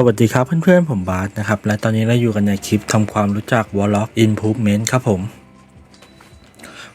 สวัสดีครับเพื่อนๆผมบาสนะครับ และตอนนี้เราอยู่กันในคลิปทำความรู้จัก Warlock Improvement ครับผม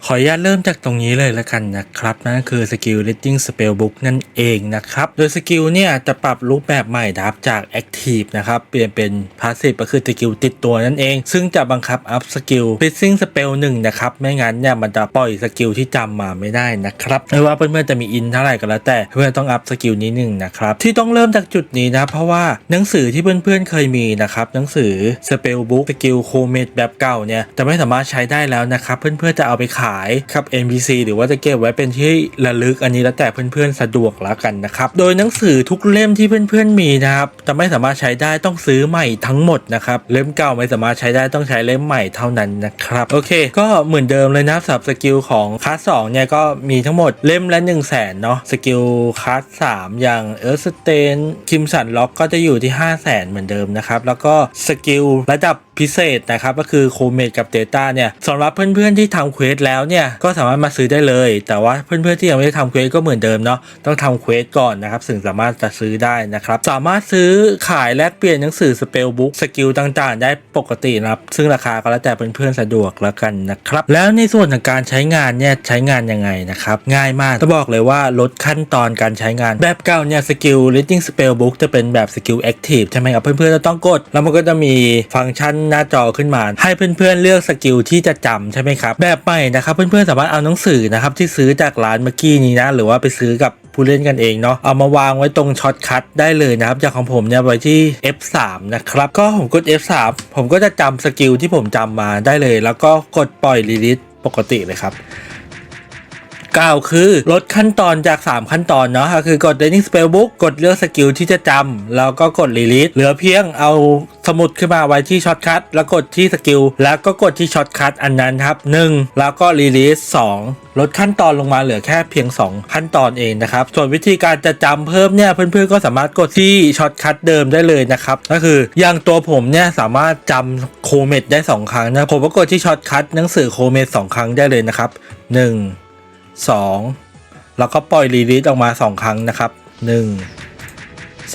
ขออนุญาตเริ่มจากตรงนี้เลยล้วกันนะครับนั่นคือสกิล Reading Spell Book นั่นเองนะครับ โดยสกิลเนี่ยจะปรับรูปแบบใหม่นะครับจาก Active นะครับ เปลี่ยนเป็น Passive ก็คือสกิลติดตัวนั่นเอง ซึ่งจะบังคับอัพสกิล Fixing Spell 1นะครับ ไม่งั้นเนี่ยมันจะปล่อยสกิลที่จำมาไม่ได้นะครับไม่ว่าเพื่อนๆจะมีอินเท่าไหร่ก็แล้วแต่เพื่อนต้องอัพสกิลนี้หนึ่งนะครับที่ต้องเริ่มจากจุดนี้นะเพราะว่าหนังสือที่เพื่อนๆเคยมีนะครับหนังสือ Spell Book สกิลโคเมดแบบเก่าเนี่ยจะไม่สามารถใช้ได้แล้วนะครับเพื่อนๆจะเอาไปขายครับ NPC หรือว่าจะเก็บไว้เป็นที่ระลึกอันนี้แล้วแต่เพื่อนๆสะดวกแล้วกันนะครับ โดยหนังสือทุกเล่มที่เพื่อนๆมีนะครับจะไม่สามารถใช้ได้ต้องซื้อใหม่ทั้งหมดนะครับเล่มเก่าไม่สามารถใช้ได้ต้องใช้เล่มใหม่เท่านั้นนะครับโอเค ก็เหมือนเดิมเลยนะสำหรับสกิลของคลาสสองเนี่ยก็มีทั้งหมดเล่มละ1 0 0 0 0แสนเนาะสกิลคลาสสามอย่างเออร์สเตนคิมสันล็อกก็จะอยู่ที่ 5 0 0แสนเหมือนเดิมนะครับแล้วก็สกิลระดับพิเศษนะครับก็คือโคเมดกับเ a ต้าเนี่ยสำหรับเพื่อนๆที่ทำเควสแล้วเนี่ยก็สามารถมาซื้อได้เลย แต่ว่าเพื่อนๆที่ยังไม่ได้ทำเควสก็เหมือนเดิมเนาะต้องทำเควสก่อนนะครับถึงสามารถจะซื้อได้นะครับสามารถซื้อขายแลกเปลี่ยนหนังสือสเปลบุ๊กสกิลต่างๆ ได้ปกตินะครับซึ่งราคาก็แล้วแต่เพื่อนๆสะดวกแล้วกันนะครับแล้วในส่วนของการใช้งานเนี่ยใช้งานยังไงนะครับง่ายมากจะบอกเลยว่าลดขั้นตอนการใช้งานแบบเก่าเนี่ยสกิล reading spell book จะเป็นแบบสกิล active ใช่ไหมครับเพื่อนๆจะต้องกด แล้วมันก็จะมีฟังก์ชันหน้าจอขึ้นมา ให้เพื่อนๆเลือกสกิลที่จะจำใช่ไหมครับแบบใหม่นะครับเพื่อนๆสามารถเอาหนังสือนะครับที่ซื้อจากร้านเมื่อกี้นี้นะหรือว่าไปซื้อกับผู้เล่นกันเองเนาะเอามาวางไว้ตรงช็อตคัทได้เลยนะครับจากของผมเนี่ยไว้ที่ F3 นะครับก็ผมกด F3 ผมก็จะจำสกิลที่ผมจำมาได้เลย แล้วก็กดปล่อยรีลิสปกติเลยครับ กล่าคือ ลดขั้นตอนจาก 3 ขั้นตอนเนาะก็คือกด Training Spell Book กดเลือกสกิลที่จะจำแล้วก็กด Release เหลือเพียงเอาสมุดขึ้นมาไว้ที่ช็อตคัทแล้วกดที่สกิลแล้วก็กดที่ช็อตคัทอันนั้นครับ 1 แล้วก็ Release 2ลดขั้นตอนลงมาเหลือแค่เพียง 2 ขั้นตอนเองนะครับ ส่วนวิธีการจะจำเพิ่มเนี่ยเพื่อนๆก็สามารถกดที่ช็อตคัทเดิมได้เลยนะครับ ก็คืออย่างตัวผมเนี่ยสามารถจำโคเมดได้ 2 ครั้งนะผมก็กดที่ช็อตคัทหนังสือโคเมด2ครั้งได้เลยนะครับ 1 2 แล้วก็ปล่อยรีลิสออกมา 2 ครั้งนะครับ 1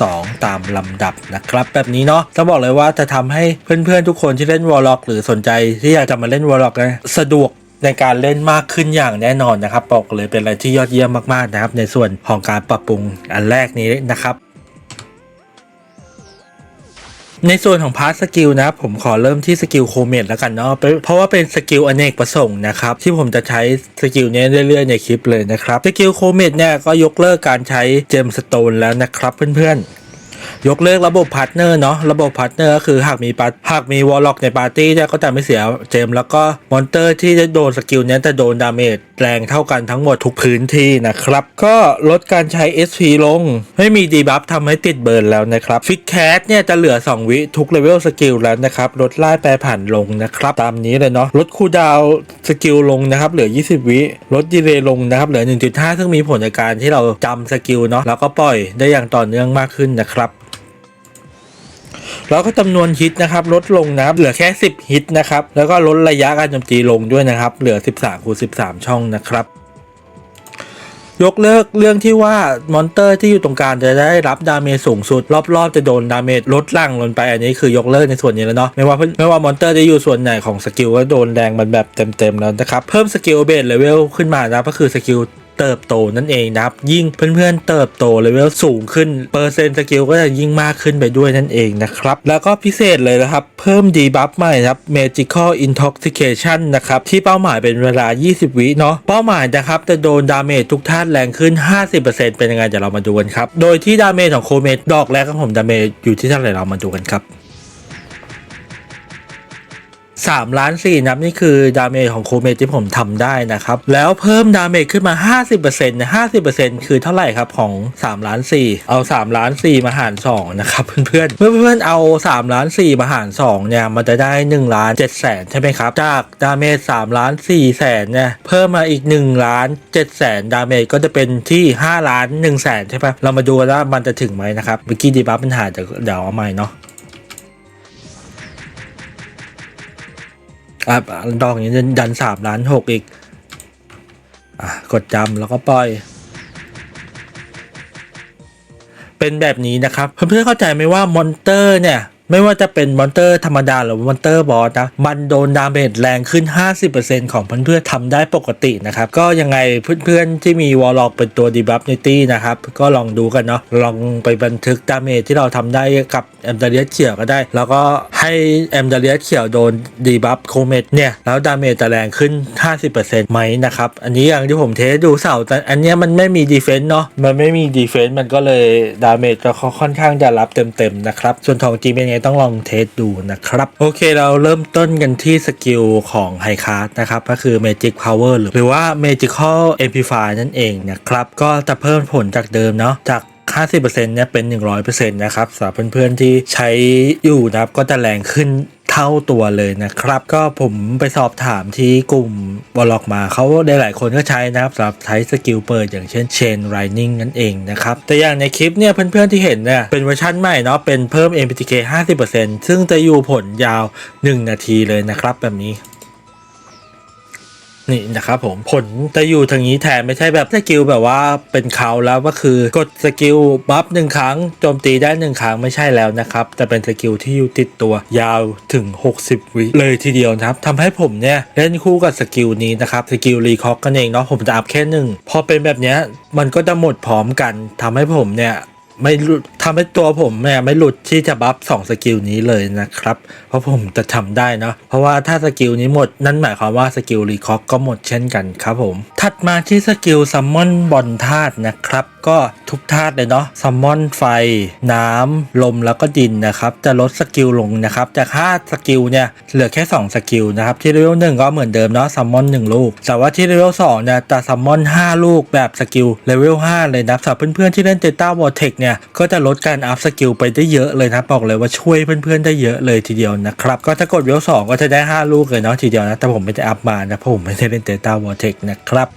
2 ตามลำดับนะครับ แบบนี้เนาะต้องบอกเลยว่าจะทำให้เพื่อนๆทุกคนที่เล่นวอลล็อกหรือสนใจที่อยากจะมาเล่นวอลล็อกนะสะดวกในการเล่นมากขึ้นอย่างแน่นอนนะครับบอกเลยเป็นอะไรที่ยอดเยี่ยมมากๆนะครับ ในส่วนของการปรับปรุงอันแรกนี้นะครับ ในส่วนของพาร์ทสกิลนะผมขอเริ่มที่สกิลโคเมดแล้วกันเนาะเพราะเพราะว่าเป็นสกิลอเนกประสงค์นะครับ ที่ผมจะใช้สกิลนี้เรื่อยๆในคลิปเลยนะครับ สกิลโคเมดเนี่ยก็ยกเลิกการใช้เจมสโตนแล้วนะครับเพื่อนๆ ยกเลิกระบบพาร์ทเนอร์เนาะระบบพาร์ทเนอร์ก็คือหากมีปาหากมีวอลล็อกในปาร์ตี้เนี่ยก็จะไม่เสียเจม แล้วก็มอนเตอร์ที่จะโดนสกิลเนี้ยจะโดนดาเมจแรงเท่ากันทั้งหมดทุกพื้นที่นะครับ ก็ลดการใช้ SP ลง ไม่มีดีบัฟทำให้ติดเบิร์นแล้วนะครับฟิกแคสเนี่ยจะเหลือ 2 วิทุกเลเวลสกิลแล้วนะครับลดไล่แปรผ่านลงนะครับ ตามนี้เลยเนาะลดคูดาวสกิลลงนะครับเหลือ 20 วิลดดีเลย์ลงนะครับเหลือ 1.5 ซึ่งมีผลในการที่เราจำสกิลเนาะแล้วก็ปล่อยได้อย่างต่อเนื่องมากขึ้นนะครับ แล้วก็จำนวนฮิตนะครับลดลงนะครับเหลือแค่ 10 ฮิตนะครับแล้วก็ลดระยะการโจมตีลงด้วยนะครับ เหลือ 13คูณ13 ช่องนะครับยกเลิกเรื่องที่ว่ามอนเตอร์ที่อยู่ตรงกลางจะได้รับดาเมจสูงสุด รอบๆจะโดนดาเมจลดล่างลงไป อันนี้คือยกเลิกในส่วนนี้แล้วเนาะไม่ว่าเพิ่นไม่ว่ามอนเตอร์จะอยู่ส่วนไหนของสกิลก็โดนแดงมันแบบเต็มๆแล้วนะครับ เพิ่มสกิลเบสเลเวลขึ้นมานะก็คือสกิล เติบโตนั่นเองนะครับ ยิ่งเพื่อนๆเติบโตเลเวลสูงขึ้นเปอร์เซ็นต์สกิลก็จะยิ่งมากขึ้นไปด้วยนั่นเองนะครับ แล้วก็พิเศษเลยนะครับ เพิ่มดีบัฟใหม่นะครับ Magical Intoxication นะครับที่เป้าหมายเป็นเวลา 20 วิเนาะเป้าหมายนะครับจะโดนดาเมจทุกท่านแรงขึ้น 50%เป็นยังไงเดี๋ยวเรามาดูกันครับ โดยที่ดาเมจของโคเมดดอกแรกของผมดาเมจอยู่ที่เท่าไหร่เรามาดูกันครับ 3 ล้าน4นับนี่คือดาเมจของโคเมจที่ผมทำได้นะครับ แล้วเพิ่มดาเมจขึ้นมา 50%นะ50%คือเท่าไหร่ครับของ 3 ล้าน 4 เอา 3 ล้าน 4 มาหาร 2 นะครับเพื่อนๆเพื่อนๆเอา 3 ล้าน 4 มาหาร 2 เนี่ย มันจะได้ 1 ล้าน7แสนใช่ไหมครับ จากดาเมจ3ล้าน4แสนเนี่ยเพิ่มมาอีก 1 ล้าน7แสนดาเมจก็จะเป็นที่ 5 ล้าน1แสนใช่ปะเรามาดูว่ามันจะถึงไหมนะครับเมื่อกี้ดีบัฟปัญหาเดี๋ยวเดี๋ยวเอาใหม่เนาะ อะดอกนี้จะดันสามล้านหกอีก อะกดจำแล้วก็ปล่อย เป็นแบบนี้นะครับ เพื่อนๆเข้าใจไหมว่ามอนเตอร์เนี่ย ไม่ว่าจะเป็นมอนเตอร์ธรรมดาหรือมอนเตอร์บอสนะ มันโดนดาเมจแรงขึ้น 50%ของเพื่อนๆทำได้ปกตินะครับ ก็ยังไงเพื่อนๆที่มีวอลล็อกเป็นตัวดีบัฟในตี้นะครับ ก็ลองดูกันเนาะ ลองไปบันทึกดาเมจที่เราทำได้กับแอมเดเลียเขียวก็ได้ แล้วก็ให้แอมเดเลียเขียวโดนดีบัฟโคเมตเนี่ย แล้วดาเมจจะแรงขึ้น 50%ไหมนะครับ อันนี้อย่างที่ผมเทสดูเสาแต่อันเนี้ยมันไม่มีดีเฟนต์เนาะ มันไม่มีดีเฟนต์มันก็เลยดาเมจก็ค่อนข้างจะรับเต็มๆนะครับ ส่วนทองจริงเป็นไงต้องลองเทสดูนะครับ โอเคเราเริ่มต้นกันที่สกิลของไฮคาร์ดนะครับ ก็คือ Magic Power หรือหรือว่า Magical Amplify นั่นเองนะครับ ก็จะเพิ่มผลจากเดิมเนาะจาก 50%เนี่ยเป็น 100%นะครับสำหรับเพื่อนๆที่ใช้อยู่นะครับก็จะแรงขึ้นเท่าตัวเลยนะครับ ก็ผมไปสอบถามที่กลุ่มบอลล็อกมาเขาได้หลายคนก็ใช้นะครับสำหรับใช้สกิลเปิดอย่างเช่น Chain Lightning นั่นเองนะครับ แต่อย่างในคลิปเนี่ยเพื่อนๆที่เห็นเนี่ยเป็นเวอร์ชันใหม่เนาะเป็นเพิ่ม MPTK 50%ซึ่งจะอยู่ผลยาว 1 นาทีเลยนะครับแบบนี้ นี่นะครับผมผลจะอยู่ทางนี้แทนไม่ใช่แบบสกิลแบบว่าเป็นเขาแล้วก็คือกดสกิลบัฟหนึ่งครั้งโจมตีได้หนึ่งครั้งไม่ใช่แล้วนะครับแต่เป็นสกิลที่อยู่ติดตัวยาวถึง 60 วิเลยทีเดียวนะครับทำให้ผมเนี่ยเล่นคู่กับสกิลนี้นะครับสกิลรีคอกกันเองเนาะผมจะอัพแค่หนึ่งพอเป็นแบบเนี้ยมันก็จะหมดพร้อมกันทำให้ผมเนี่ย ไม่รุดทำให้ตัวผมเนี่ยไม่หลุดที่จะบัฟสองสกิลนี้เลยนะครับ เพราะผมจะทำได้เนาะเพราะว่าถ้าสกิลนี้หมดนั่นหมายความว่าสกิลรีคอกก็หมดเช่นกันครับผม ถัดมาที่สกิลซัมมอนบอลธาตุนะครับ ก็ทุกธาตุเลยเนาะซัมมอนไฟ น้ำ ลมแล้วก็ดินนะครับ จะลดสกิลลงนะครับจาก5สกิลเนี่ยเหลือแค่ 2 สกิลนะครับ ที่เลเวลหนึ่งก็เหมือนเดิมเนาะซัมมอน1ลูก แต่ว่าที่เลเวล2เนี่ยจะซัมมอน5ลูกแบบสกิลเลเวล5เลยนะสำหรับเพื่อนๆที่เล่นเตต้าวอร์เทกเนี่ยก็จะลดการอัพสกิลไปได้เยอะเลยนะบอกเลยว่าช่วยเพื่อนๆได้เยอะเลยทีเดียวนะครับก็ถ้ากดเลเวล2ก็จะได้ 5 ลูกเลยเนาะทีเดียวนะแต่ผมไม่ได้อัพมานะเพราะผมไม่ได้เล่นเตต้าวอร์เทกนะครับ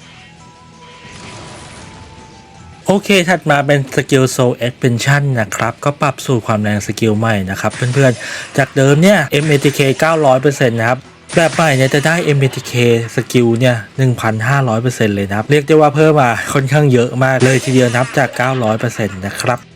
โอเค ถัดมาเป็นสกิลโซ expansion นนะครับ ก็ปรับสูตรความแรงสกิลใหม่นะครับ เพื่อนๆ จากเดิมเนี่ย MATK 900%นะครับ แบบใหม่เนี่ยจะได้ MATK สกิลเนี่ย 1,500%เลยนะครับ เรียกได้ว่าเพิ่มมาค่อนข้างเยอะมากเลยทีเดียวนับจาก 900%นะครับ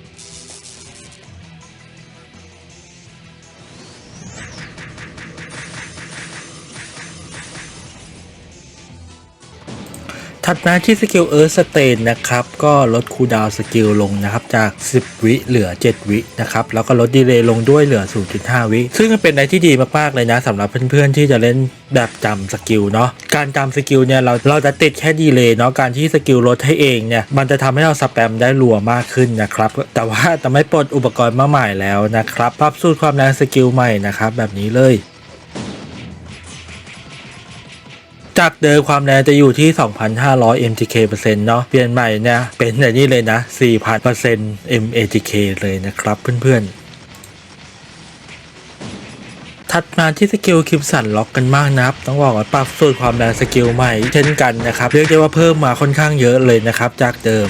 ถัดมาที่สกิลเอิร์ธสเตนนะครับ ก็ลดคูดาวสกิลลงนะครับ จาก 10 วิเหลือ 7 วินะครับ แล้วก็ลดดีเลย์ลงด้วยเหลือ 0.5 วิ ซึ่งมันเป็นอะไรที่ดีมากๆเลยนะสำหรับเพื่อนๆ ที่จะเล่นแบบจำสกิลเนาะการจำสกิลเนี่ยเราเราจะติดแค่ดีเลย์เนาะการที่สกิลลดให้เองเนี่ยมันจะทำให้เราสแปมได้รัวมากขึ้นนะครับ แต่ว่าจะไม่ปลดอุปกรณ์มาใหม่แล้วนะครับปรับสูตรความแรงสกิลใหม่นะครับแบบนี้เลย จากเดิมความแรงจะอยู่ที่ 2,500 MTK เปอร์เซ็นต์เนาะเปลี่ยนใหม่เนี่ยเป็นอย่างนี้เลยนะ 4,000 เปอร์เซ็นต์ MATK เลยนะครับเพื่อนๆ ถัดมาที่สกิลคิมสันล็อกกันมากนะครับ ต้องบอกว่าปรับสูตรความแรงสกิลใหม่เช่นกันนะครับ เรียกได้ว่าเพิ่มมาค่อนข้างเยอะเลยนะครับ จากเดิม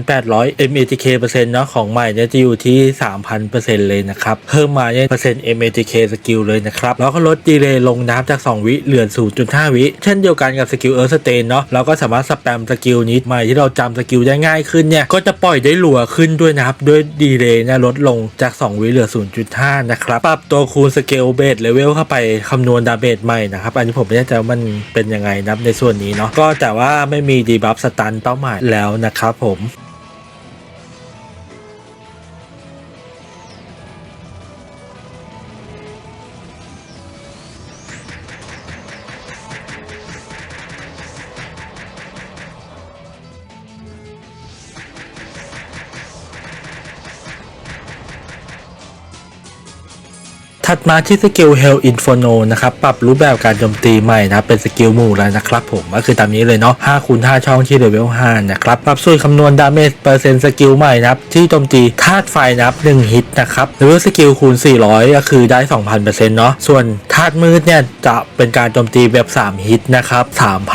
2,800 MATK เปอร์เซ็นต์เนาะของใหม่เนี่ยจะอยู่ที่ 3,000เปอร์เซ็นต์เลยนะครับ เพิ่มมาเนี่ยเปอร์เซ็นต์ MATK สกิลเลยนะครับ แล้วก็ลดดีเลย์ลงนะครับจาก 2 วิเหลือ 0.5 วิ เช่นเดียวกันกับสกิลเอิร์ธสเตนเนาะเราก็สามารถสแปมสกิลนี้ใหม่ที่เราจำสกิลได้ง่ายขึ้นเนี่ยก็จะปล่อยได้หลัวขึ้นด้วยนะครับด้วยดีเลย์เนี่ยลดลงจาก 2 วิเหลือ 0.5 นะครับปรับตัวคูณสเกลเบเลเวลเข้าไปคำนวณดาเมจใหม่นะครับ อันนี้ผมไม่แน่ใจว่ามันเป็นยังไงนะครับในส่วนนี้เนาะก็แต่ว่าไม่มีดีบัฟสตันเป้าหมายแล้วนะครับผม ถัดมาที่สกิล Hell Inferno นะครับ ปรับรูปแบบการโจมตีใหม่นะครับเป็นสกิลหมู่แล้วนะครับผม ก็คือตามนี้เลยเนาะ5คูณ5ช่องที่เลเวล5นะครับ ปรับสูตรคำนวณดาเมจเปอร์เซ็นต์สกิลใหม่นะครับที่โจมตีธาตุไฟนะครับ1ฮิตนะครับเลเวลสกิลคูณ 400 ก็คือได้ 2,000%เนาะ ส่วนาตุมืดเนี่ยจะเป็นการโจมตีแบบ 3 ฮิตนะครับ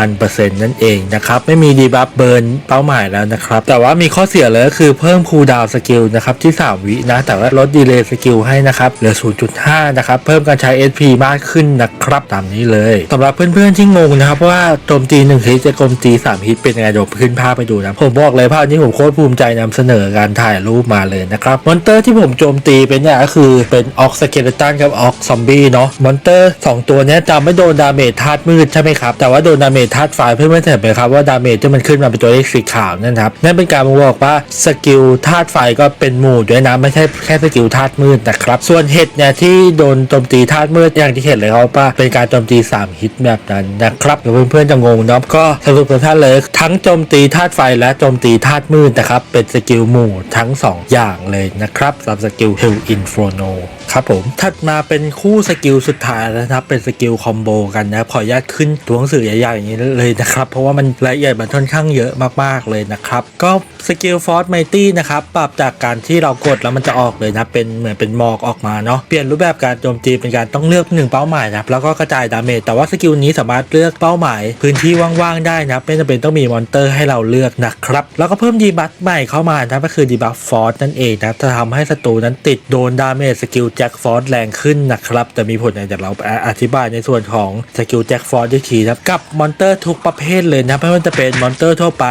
3,000%นั่นเองนะครับ ไม่มีดีบัฟเบิร์นเป้าหมายแล้วนะครับ แต่ว่ามีข้อเสียเลยก็คือเพิ่มคูลดาวสกิลนะครับที่ 3 วินะ แต่ว่าลดดีเลย์สกิลให้นะครับ เหลือ 0.5 นะครับ เพิ่มการใช้ SP มากขึ้นนะครับ ตามนี้เลยสำหรับเพื่อนๆที่งงนะครับว่าโจมตี 1 ฮิตจะโจมตี 3 ฮิตเป็นยังไงเดี๋ยวขึ้นภาพไปดูนะผมบอกเลยภาพนี้ผมโคตรภูมิใจนำเสนอการถ่ายรูปมาเลยนะครับมอนเตอร์ที่ผมโจมตีเป็นเนี่ยก็คือเป็นออกสเกเลตันกับออกซอมบี้เนาะมอนเตอร์2ตัวนี้จะไม่โดนดาเมจธาตุมืดใช่ไหมครับ แต่ว่าโดนดาเมจธาตุไฟเพื่อนๆเห็นไหมครับว่าดาเมจที่มันขึ้นมาเป็นตัวเลขสีขาวนั่นครับนั่นเป็นการบอกว่าสกิลธาตุไฟก็เป็นหมู่ด้วยนะไม่ใช่แค่สกิลธาตุมืดนะครับ ส่วนเห็ดเนี่ยที่โดนโจมตีธาตุมืดอย่างที่เห็นเลยครับว่าเป็นการโจมตี 3 ฮิตแบบนั้นนะครับเดี๋ยวเพื่อนๆจะงงเนาะก็สรุปทุกท่านเลยทั้งโจมตีธาตุไฟและโจมตีธาตุมืดนะครับเป็นสกิลหมู่ทั้ง 2 อย่างเลยนะครับสำหรับสกิล Hell Inferno ครับผมถัดมาเป็นคู่สกิลสุดท้ายแล้วนะครับเป็นสกิลคอมโบกันนะขออนุญาตขึ้นตัวหนังสือใหญ่ๆอย่างนี้เลยนะครับ เพราะว่ามันรายละเอียดมันค่อนข้างเยอะมากๆเลยนะครับ ก็สกิลฟอร์สไมตี้นะครับปรับจากการที่เรากดแล้วมันจะออกเลยนะเป็นเหมือนเป็นหมอกออกมาเนาะเปลี่ยนรูปแบบการโจมตีเป็นการต้องเลือกหนึ่งเป้าหมายนะครับแล้วก็กระจายดาเมจแต่ว่าสกิลนี้สามารถเลือกเป้าหมาย พื้นที่ว่างๆได้นะไม่จำเป็นต้องมีมอนเตอร์ให้เราเลือกนะครับแล้วก็เพิ่มดีบัฟใหม่เข้ามานะก็คือดีบัฟฟอร์สนั่นเองนะจะทำให้ศัตรูนั้นติดโดนดาเมจสกิลแจ็คฟอร์สแรงขึ้นนะครับจะมีผลอย่างเดี๋ยอธิบายในส่วนของสกิลแจ็คฟอร์สอีกทีนะครับกับมอนเตอร์ทุกประเภทเลยนะไม่ว่าจะเป็นมอนเตอร์ทั่วไป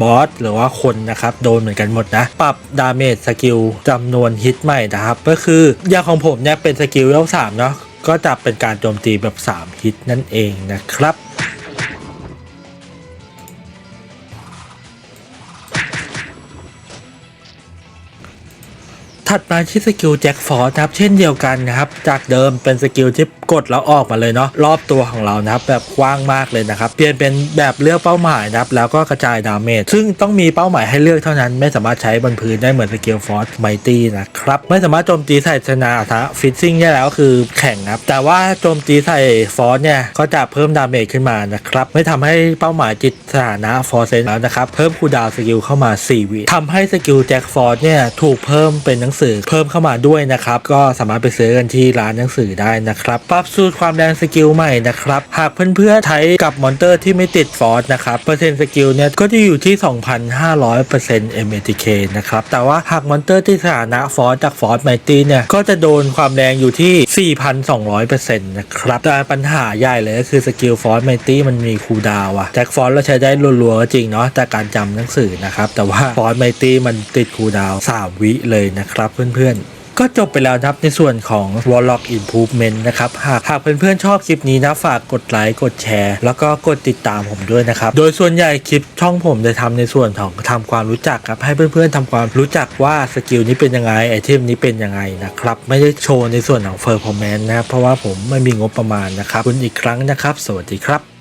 บอสหรือว่าคนนะครับโดนเหมือนกันหมดนะ ปรับดาเมจสกิลจำนวนฮิตใหม่นะครับ ก็คืออย่างของผมเนี่ยเป็นสกิลเลเวลสามเนาะก็จะเป็นการโจมตีแบบ 3 ฮิตนั่นเองนะครับถัดมาที่สกิลแจ็คฟอร์นะครับเช่นเดียวกันนะครับ จากเดิมเป็นสกิลที่ กดแล้วออกมาเลยเนาะรอบตัวของเรานะครับแบบกว้างมากเลยนะครับเปลี่ยนเป็นแบบเลือกเป้าหมายนะครับแล้วก็กระจายดาเมจซึ่งต้องมีเป้าหมายให้เลือกเท่านั้น ไม่สามารถใช้บนพื้นได้เหมือนสกิลฟอร์สไมตี้นะครับไม่สามารถโจมตีใส่ชนะอัฐฟิตซิ่งได้แล้วคือแข่งนะครับแต่ว่าโจมตีใส่ฟอร์สเนี่ยก็จะเพิ่มดาเมจขึ้นมานะครับไม่ทำให้เป้าหมายจิตสถานะฟอร์เซนแล้วนะครับเพิ่มคูดาวสกิลเข้ามา 4 วิทำให้สกิลแจ็คฟอร์สเนี่ยถูกเพิ่มเป็นหนังสือเพิ่มเข้ามาด้วยนะครับก็สามารถไปซื้อกันที่ร้านหนังสือได้นะครับปรับสูตรความแรงสกิลใหม่นะครับ หากเพื่อนๆใช้กับมอนเตอร์ที่ไม่ติดฟอร์สนะครับ เปอร์เซ็นต์สกิลเนี่ยก็จะอยู่ที่ 2,500% MATK นะครับ แต่ว่าหากมอนเตอร์ที่สถานะฟอร์สจากฟอร์สไมตี้เนี่ย ก็จะโดนความแรงอยู่ที่ 4,200%นะครับ แต่ปัญหาใหญ่เลยก็คือสกิลฟอร์สไมตี้มันมีคูดาวอะแจ็คฟอร์สเราใช้ได้รัวๆก็จริงเนาะแต่การจำหนังสือนะครับ แต่ว่าฟอร์สไมตี้มันติดคูดาว 3 วิเลยนะครับเพื่อนๆ ก็จบไปแล้วนะครับในส่วนของ Warlock Improvement นะครับ หากหากเพื่อนๆชอบคลิปนี้นะ ฝากกดไลค์กดแชร์ แล้วก็กดติดตามผมด้วยนะครับ โดยส่วนใหญ่คลิปช่องผมจะทำในส่วนของทำความรู้จักครับ ให้เพื่อนๆทำความรู้จักว่าสกิลนี้เป็นยังไงไอเทมนี้เป็นยังไงนะครับ ไม่ได้โชว์ในส่วนของ Performance นะครับเพราะว่าผมไม่มีงบประมาณนะครับคุณอีกครั้งนะครับ สวัสดีครับ